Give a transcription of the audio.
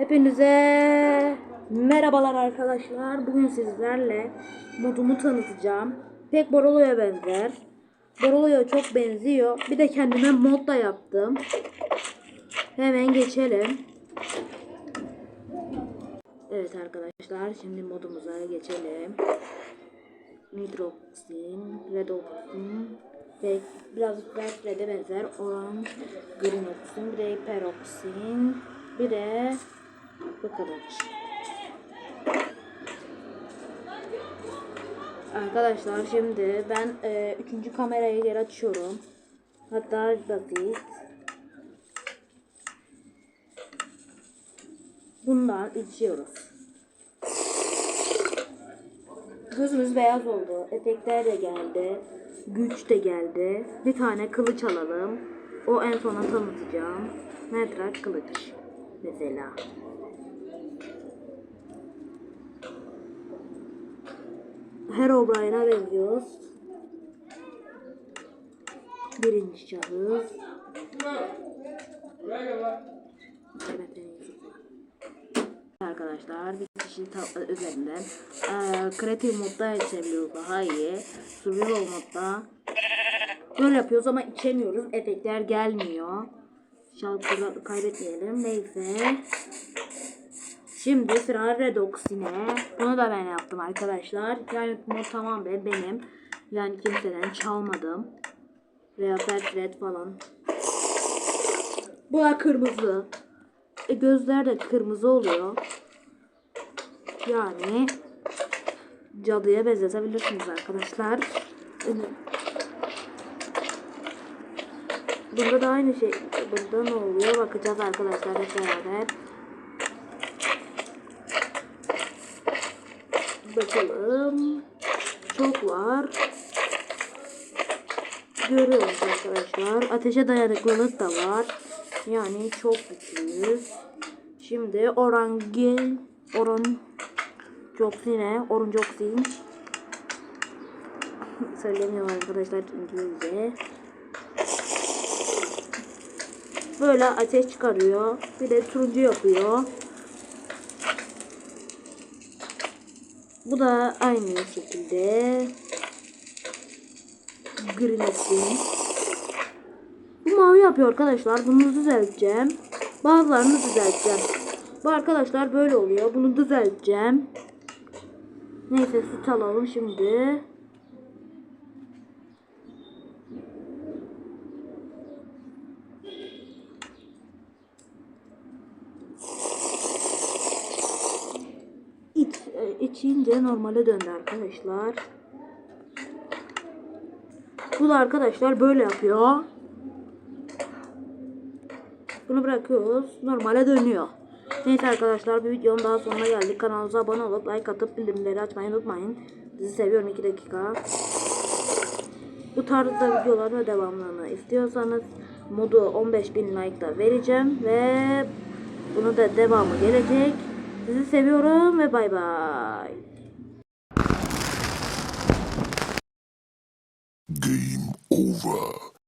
Hepinize merhabalar arkadaşlar. Bugün sizlerle modumu tanıtacağım. Pek Borolo'ya benzer. Borolo'ya çok benziyor. Bir de kendime mod da yaptım. Hemen geçelim. Evet arkadaşlar şimdi modumuza geçelim. Nitroxin, Redoxin ve biraz Red Red'e benzer Orange, Green Oxin, bir de Peroxin, bir de bu kadar. Arkadaşlar şimdi ben e, üçüncü kamerayı geri açıyorum. Hatta basit. Bundan içiyoruz. Gözümüz beyaz oldu. Efektler de geldi. Güç de geldi. Bir tane kılıç alalım. O en sona tanıtacağım. Metrak kılıç. Mesela. Herobrine'a benziyoruz. Birinci şahıs. Evet. Arkadaşlar bir kişi ta- üzerinden eee kreatif modda içebiliyoruz daha iyi. Survival modda böyle yapıyoruz ama içemiyoruz. Efektler gelmiyor. Şarkıları kaybetmeyelim. Neyse. Şimdi sıra Redox'ine. Bunu da ben yaptım arkadaşlar. Yani mod tamamen benim. Yani kimseden çalmadım. Veya Red falan. Bu da kırmızı. E, gözler de kırmızı oluyor. Yani cadıya benzetebilirsiniz arkadaşlar. Bunda da aynı şey. Bunda ne oluyor? Bakacağız arkadaşlar beraber. Bakalım. Çok var. Görüyoruz arkadaşlar. Ateşe dayanıklılık da var. Yani çok güçlüyüz. Şimdi orangil oran Joxine, Orun Joxin söylemiyorum arkadaşlar İngilizce. Böyle ateş çıkarıyor. Bir de turuncu yapıyor. Bu da aynı şekilde. Green Bu mavi yapıyor arkadaşlar. Bunu düzelteceğim. Bazılarını düzelteceğim. Bu arkadaşlar böyle oluyor. Bunu düzelteceğim. Neyse süt alalım şimdi. E, içince normale döndü arkadaşlar. Bu da arkadaşlar böyle yapıyor. Bunu bırakıyoruz. Normale dönüyor. Neyse arkadaşlar bir videonun daha sonuna geldik. Kanalımıza abone olup like atıp bildirimleri açmayı unutmayın. Sizi seviyorum 2 dakika. Bu tarzda videoların devamlarını istiyorsanız modu 15.000 like da vereceğim ve bunu da devamı gelecek. Sizi seviyorum ve bay bay. Game over.